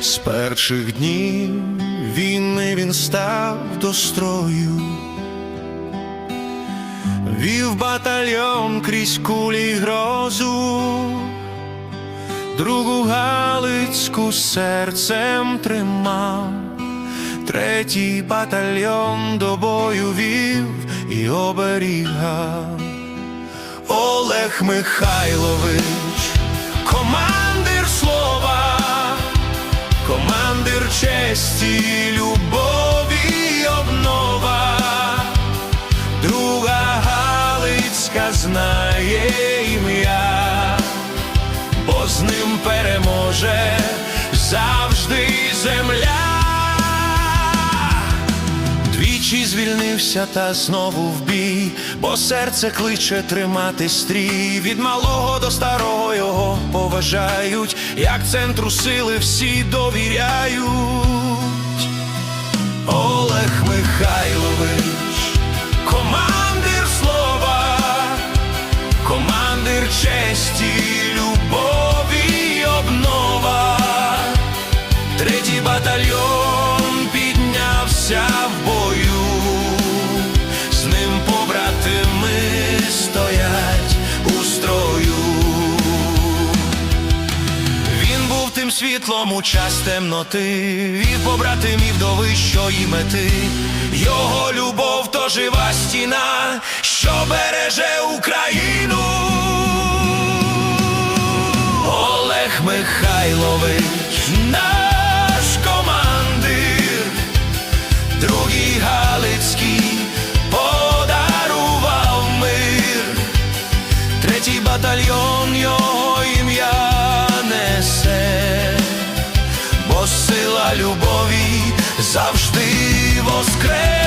З перших днів війни він став до строю, вів батальйон крізь кулі грозу, другу Галицьку серцем тримав, третій батальйон до бою вів і оберігав. Олег Михайлович, командир честі, любові обнова, друга Галицька знає ім'я, бо з ним переможе завжди земля. Двічі звільнився та знову в бій, бо серце кличе тримати стрій. Від малого до старого його поважають, як центру сили всі довіряють. Михайлович, командир слова, командир честі, любові й обнова. Третій батальйон піднявся в бою, Він світлом у час темноти, від побратимів до вищої мети. Його любов то жива стіна, що береже Україну. Олег Михайлович, завжди воскресе.